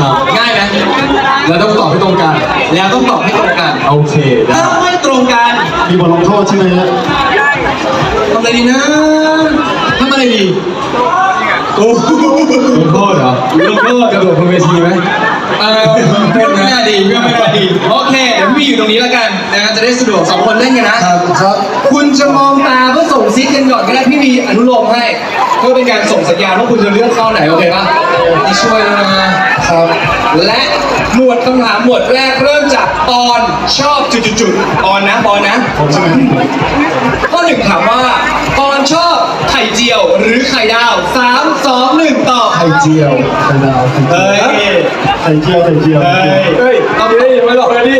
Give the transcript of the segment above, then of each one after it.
ครับง่ายไหมแล้วต้องตอบให้ตรงกัน แล้วต้องตอบให้ตรงกันโอเคได้ถ้าไม่ตรงกันมีบทลงโทษใช่ไหมฮะทำอะไรดีนะทำอะไรดีโอ้ลงโทษเหรอลงโทษกระโดดบนเวทีไหมเออไม่น่าดีไม่น่าดีโอเคเดี๋ยวพี่อยู่ตรงนี้แล้วกันนะครับจะได้สะดวกสองคนเล่นกันนะครับครับ คุณจะมองตาเพื่อส่งซิกกันก่อนก็ได้พี่มีอนุโลมให้เพื่อเป็นการส่งสัญญาณว่าคุณจะเลือกเข้าไหนโอเคปะ ที่ช่วยแล้วนะครับ และหมวดคำถามหมวดแรกเริ่มจากปอนชอบจุดๆๆปอนนะปอนนะผมใช่ไหมข้อหนึ่งถามว่าปอนชอบไข่เจียวหรือไข่ดาวสามสองหนึ่งตอบไข่เจียวไข่ดาวไข่เจียวไข่เจียวไข่เจียวเฮ้ยเฮ้ยเอาดิไม่หลอกกันดิ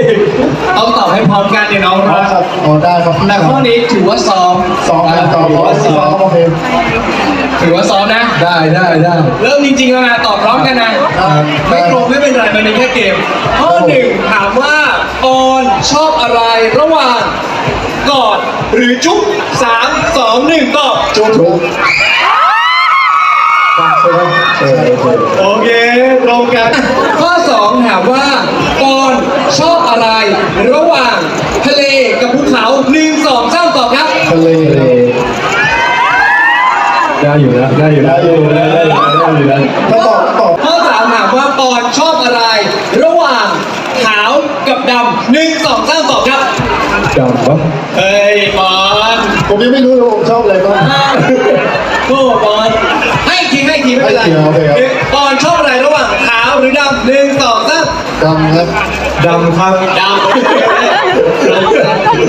ต้องตอบให้พร้อมกันเนี่ยน้องครัรักบครับอ๋อได้ครับแต่ข้อนี้ถือว่าซ้อมสองนะต่อถืต่ออว่าสซ้อองมโอเคถือว่าซ้อมนะ ได้ได้ได้เริ่มจริงๆแล้วนะตอบพร้อมกันนะครับไม่ตรงไม่เป็นไรมันเป็นแค่เกม ข้อหนึ่งถามว่าปอนชอบอะไรระหว่างกอดหรือจุ๊บสามสองหนึ่งตอบจุ๊บจุ๊บใช่ไหมเออโอเคโอเคตรงกัน ข้อสองถามว่าปอนชอบอะไร ระหว่างทะเลกับภูเขาหนึ่งสองสามตอบครับทะเล ได้อยู่นะได้อยู่ได้อยู่ได้อยู่ได้อยู่ได้ถ้าตอบตอบข้อสามถามว่าปอนชอบอะไร ระหว่างขาวกับดำหนึ่งสองสามตอบครับจำปะเฮ้ยปอนผมยังไม่รู้เลยผมชอบอะไรบ้างโอ้ปอนให้อีกทีให้อีกทีไม่เป็นไรให้อีกทีโอเคครับหนึ่งปอนชอบอะไรระหว่างขาวหรือดำหนึ่งสองสามดำครับดำครับดำ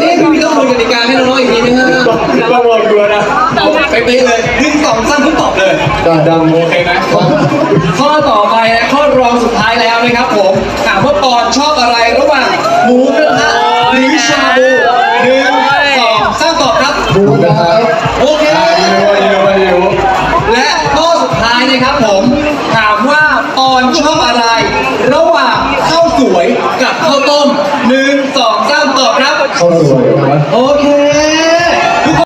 นี่พี่ต้องคุยกติกาให้น้องๆอีกทีนึงนะก็รอดูนะเอาไปเป๊ะเลย อบเลยได้ดำโอเคไหมข้อต่อไปนะข้อรองสุดท้ายแล้วนะครับผมถามว่าปอนชอบอะไรระหว่างหมูกระทะหรือชาบูหนึ่งสองสามตอบครับดูนะครับโอเคเร็วเร็วเร็วและข้อสุดท้ายนะครับผมถามว่าปอนชอบอะไร ระหว่างข้าวสวยกับข้าวต้มหนึ่งสองสามตอบครับเข้าสวยนะโอเค